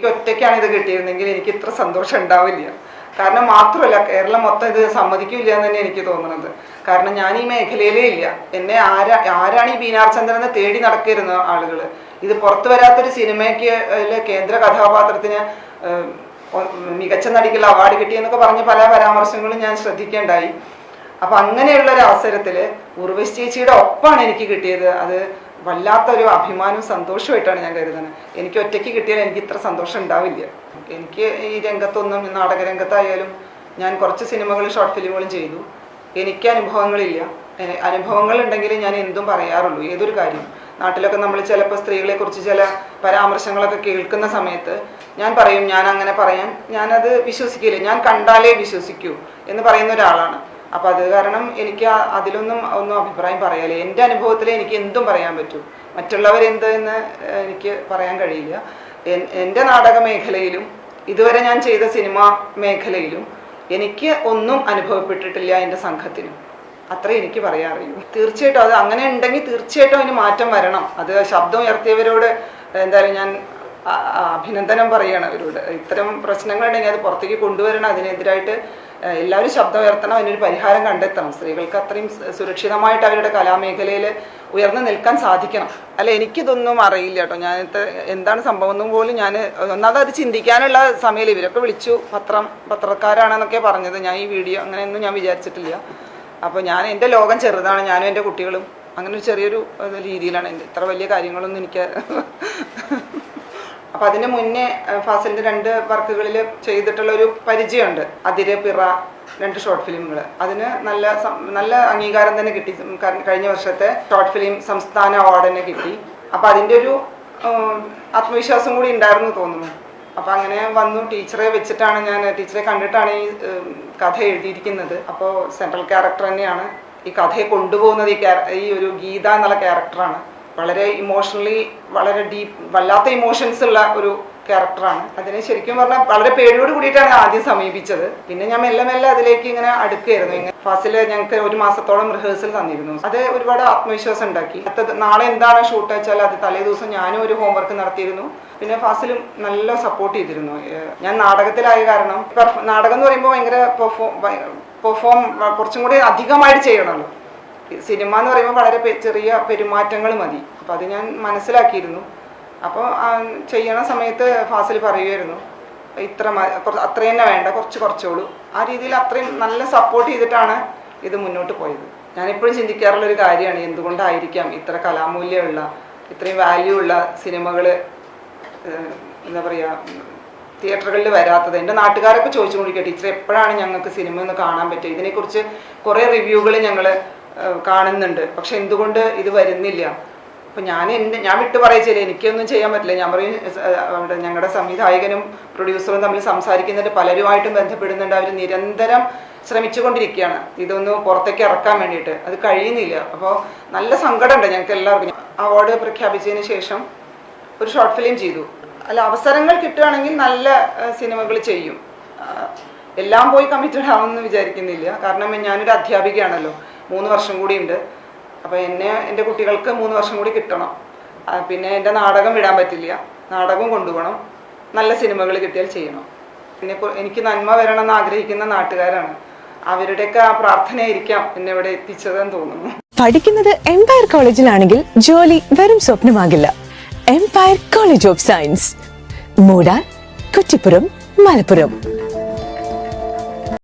എനിക്ക് ഒറ്റയ്ക്കാണ് ഇത് കിട്ടിയിരുന്നെങ്കിൽ എനിക്ക് ഇത്ര സന്തോഷം ഉണ്ടാവില്ല. കാരണം മാത്രമല്ല കേരളം മൊത്തം ഇത് സമ്മതിക്കില്ല എന്ന് തന്നെ എനിക്ക് തോന്നുന്നത് കാരണം ഞാൻ ഈ മേഖലയിലേ ഇല്ല. എന്നെ ആരാ ആരാണ് ഈ ബീനാർ ചന്ദ്രനെ തേടി നടക്കരുന്ന ആളുകൾ ഇത് പുറത്തു വരാത്തൊരു സിനിമയ്ക്ക് കേന്ദ്ര കഥാപാത്രത്തിന് മികച്ച നടിക്കുള്ള അവാർഡ് കിട്ടിയെന്നൊക്കെ പറഞ്ഞ പല പരാമർശങ്ങളും ഞാൻ ശ്രദ്ധിക്കേണ്ടായി. അപ്പൊ അങ്ങനെയുള്ള ഒരു അവസരത്തിൽ ഉർവശി ചേച്ചിയുടെ ഒപ്പാണ് എനിക്ക് കിട്ടിയത്. അത് വല്ലാത്തൊരു അഭിമാനവും സന്തോഷമായിട്ടാണ് ഞാൻ കരുതുന്നത്. എനിക്ക് ഒറ്റയ്ക്ക് കിട്ടിയാൽ എനിക്ക് ഇത്ര സന്തോഷം ഉണ്ടാവില്ല. എനിക്ക് ഈ രംഗത്തൊന്നും നാടക രംഗത്തായാലും ഞാൻ കുറച്ച് സിനിമകളും ഷോർട്ട് ഫിലിമുകളും ചെയ്തു. എനിക്ക് അനുഭവങ്ങളില്ല. അനുഭവങ്ങൾ ഉണ്ടെങ്കിൽ ഞാൻ എന്തും പറയാറുള്ളൂ ഏതൊരു കാര്യം. നാട്ടിലൊക്കെ നമ്മൾ ചിലപ്പോൾ സ്ത്രീകളെ കുറിച്ച് ചില പരാമർശങ്ങളൊക്കെ കേൾക്കുന്ന സമയത്ത് ഞാൻ പറയും ഞാൻ അങ്ങനെ പറയാൻ ഞാനത് വിശ്വസിക്കില്ല. ഞാൻ കണ്ടാലേ വിശ്വസിക്കൂ എന്ന് പറയുന്ന ഒരാളാണ്. അപ്പൊ അത് കാരണം എനിക്ക് അതിലൊന്നും ഒന്നും അഭിപ്രായം പറയാല്ലേ എന്റെ അനുഭവത്തിൽ എനിക്ക് എന്തും പറയാൻ പറ്റും. മറ്റുള്ളവർ എന്ന് എനിക്ക് പറയാൻ കഴിയില്ല. എന്റെ എന്റെ നാടക മേഖലയിലും ഇതുവരെ ഞാൻ ചെയ്ത സിനിമ മേഖലയിലും എനിക്ക് ഒന്നും അനുഭവപ്പെട്ടിട്ടില്ല എന്റെ സംഘത്തിനും. അത്രേ എനിക്ക് പറയാൻ തീർച്ചയായിട്ടും അത് അങ്ങനെ ഉണ്ടെങ്കിൽ തീർച്ചയായിട്ടും അതിന് മാറ്റം വരണം. അത് ശബ്ദം ഉയർത്തിയവരോട് എന്തായാലും ഞാൻ അഭിനന്ദനം പറയണം അവരോട്. ഇത്തരം പ്രശ്നങ്ങളുണ്ടെങ്കിൽ അത് പുറത്തേക്ക് കൊണ്ടുവരണം. അതിനെതിരായിട്ട് എല്ലാവരും ശബ്ദം ഉയർത്തണം അതിനൊരു പരിഹാരം കണ്ടെത്തണം. സ്ത്രീകൾക്ക് അത്രയും സുരക്ഷിതമായിട്ട് അവരുടെ കലാമേഖലയിൽ ഉയർന്നു നിൽക്കാൻ സാധിക്കണം. അല്ല എനിക്കിതൊന്നും അറിയില്ല കേട്ടോ. ഞാൻ എന്താണ് സംഭവം എന്നും പോലും ഞാൻ ഒന്നാമത് അത് ചിന്തിക്കാനുള്ള സമയം ഇവരൊക്കെ വിളിച്ചു പത്രം പത്രക്കാരാണെന്നൊക്കെ പറഞ്ഞത്. ഞാൻ ഈ വീഡിയോ അങ്ങനെയൊന്നും ഞാൻ വിചാരിച്ചിട്ടില്ല. അപ്പോൾ ഞാൻ എന്റെ ലോകം ചെറുതാണ്. ഞാനും എന്റെ കുട്ടികളും. അങ്ങനെ ഒരു ചെറിയൊരു രീതിയിലാണ്. എന്റെ ഇത്ര വലിയ കാര്യങ്ങളൊന്നും എനിക്ക് അപ്പം അതിന് മുന്നേ ഫാസിലിന്റെ രണ്ട് വർക്കുകളിൽ ചെയ്തിട്ടുള്ള ഒരു പരിചയമുണ്ട്. അതിരെ പിറ രണ്ട് ഷോർട്ട് ഫിലിമുകൾ അതിന് നല്ല നല്ല അംഗീകാരം തന്നെ കിട്ടി. കഴിഞ്ഞ വർഷത്തെ ഷോർട്ട് ഫിലിം സംസ്ഥാന അവാർഡ് തന്നെ കിട്ടി. അപ്പം അതിന്റെ ഒരു ആത്മവിശ്വാസം കൂടി ഉണ്ടായിരുന്നു തോന്നുന്നു. അപ്പം അങ്ങനെ വന്നു. ടീച്ചറെ വെച്ചിട്ടാണ് ഞാൻ ടീച്ചറെ കണ്ടിട്ടാണ് ഈ കഥ എഴുതിയിരിക്കുന്നത്. അപ്പോൾ സെൻട്രൽ ക്യാരക്ടർ തന്നെയാണ് ഈ കഥയെ കൊണ്ടുപോകുന്നത് ഈ ഈ ഒരു ഗീത എന്നുള്ള ക്യാരക്ടറാണ്. വളരെ ഇമോഷണലി വളരെ ഡീപ്പ് വല്ലാത്ത ഇമോഷൻസ് ഉള്ള ഒരു ക്യാരക്ടറാണ് അതിനെ ശരിക്കും പറഞ്ഞാൽ വളരെ പേടിയോട് കൂടിയിട്ടാണ് ആദ്യം സമീപിച്ചത്. പിന്നെ ഞാൻ മെല്ലെ മെല്ലെ അതിലേക്ക് ഇങ്ങനെ അടുക്കുകയായിരുന്നു. ഇങ്ങനെ ഫസ്റ്റിൽ ഞങ്ങൾക്ക് ഒരു മാസത്തോളം റിഹേഴ്സൽ തന്നിരുന്നു. അത് ഒരുപാട് ആത്മവിശ്വാസം ഉണ്ടാക്കി. അടുത്തത് നാളെ എന്താണ് ഷൂട്ട് വെച്ചാൽ അത് തലേ ദിവസം ഞാനും ഒരു ഹോംവർക്ക് നടത്തിയിരുന്നു. പിന്നെ ഫാസിലും നല്ല സപ്പോർട്ട് ചെയ്തിരുന്നു. ഞാൻ നാടകത്തിലായ കാരണം നാടകം എന്ന് പറയുമ്പോൾ ഭയങ്കര പെർഫോം പെർഫോം കുറച്ചും കൂടി അധികമായിട്ട് ചെയ്യണമല്ലോ. സിനിമ എന്ന് പറയുമ്പോൾ വളരെ ചെറിയ പെരുമാറ്റങ്ങൾ മതി. അപ്പോൾ അത് ഞാൻ മനസ്സിലാക്കിയിരുന്നു. അപ്പോൾ ചെയ്യണ സമയത്ത് ഫാസിൽ പറയുമായിരുന്നു ഇത്ര അത്ര തന്നെ വേണ്ട കുറച്ച് കുറച്ചോളൂ. ആ രീതിയിൽ അത്രയും നല്ല സപ്പോർട്ട് ചെയ്തിട്ടാണ് ഇത് മുന്നോട്ട് പോയത്. ഞാനിപ്പോഴും ചിന്തിക്കാറുള്ളൊരു കാര്യമാണ് എന്തുകൊണ്ടായിരിക്കാം ഇത്ര കലാമൂല്യമുള്ള ഇത്രയും വാല്യൂ ഉള്ള സിനിമകൾ എന്താ പറയുക തിയേറ്ററുകളിൽ വരാത്തത്? എന്റെ നാട്ടുകാരൊക്കെ ചോദിച്ചുകൊണ്ടിരിക്കുക ടീച്ചർ എപ്പോഴാണ് ഞങ്ങൾക്ക് സിനിമ ഒന്ന് കാണാൻ പറ്റുക? ഇതിനെക്കുറിച്ച് കുറേ റിവ്യൂകൾ ഞങ്ങൾ കാണുന്നുണ്ട്. പക്ഷെ എന്തുകൊണ്ട് ഇത് വരുന്നില്ല? അപ്പം ഞാൻ എന്റെ ഞാൻ വിട്ടു പറയിച്ചില്ല എനിക്കൊന്നും ചെയ്യാൻ പറ്റില്ല. ഞാൻ പറയും അവിടെ ഞങ്ങളുടെ സംവിധായകനും പ്രൊഡ്യൂസറും തമ്മിൽ സംസാരിക്കുന്നുണ്ട് പലരുമായിട്ടും ബന്ധപ്പെടുന്നുണ്ട്. അവർ നിരന്തരം ശ്രമിച്ചുകൊണ്ടിരിക്കുകയാണ്. ഇതൊന്ന് പുറത്തേക്ക് ഇറക്കാൻ വേണ്ടിയിട്ട്. അത് കഴിയുന്നില്ല. അപ്പോൾ നല്ല സങ്കടമുണ്ട് ഞങ്ങൾക്ക് എല്ലാവർക്കും. അവാർഡ് പ്രഖ്യാപിച്ചതിന് ശേഷം ഒരു ഷോർട്ട് ഫിലിം ചെയ്തു. അല്ല അവസരങ്ങൾ കിട്ടുകയാണെങ്കിൽ നല്ല സിനിമകൾ ചെയ്യും. എല്ലാം പോയി കമ്മിറ്റഡ് ആവുമെന്ന് വിചാരിക്കുന്നില്ല. കാരണം ഞാനൊരു അധ്യാപികയാണല്ലോ. മൂന്ന് വർഷം കൂടി ഉണ്ട് അപ്പോൾ എന്നെ എന്റെ കുട്ടികൾക്ക് മൂന്ന് വർഷം കൂടി കിട്ടണം. പിന്നെ എന്റെ നാടകം വിടാൻ പറ്റില്ല. നാടകം കൊണ്ടുപോകണം. നല്ല സിനിമകൾ കിട്ടിയാൽ ചെയ്യണം. പിന്നെ എനിക്ക് നന്മ വരണമെന്ന് ആഗ്രഹിക്കുന്ന നാട്ടുകാരാണ്. അവരുടെയൊക്കെ ആ പ്രാർത്ഥനയായിരിക്കാം എന്നെ ഇവിടെ എത്തിച്ചതെന്ന് തോന്നുന്നു. പഠിക്കുന്നത് എംപയർ കോളേജിലാണെങ്കിൽ ജോലി വെറും സ്വപ്നമാകില്ല. എംപയർ കോളേജ് ഓഫ് സയൻസ് മൂടാൻ കുറ്റിപ്പുറം മലപ്പുറം.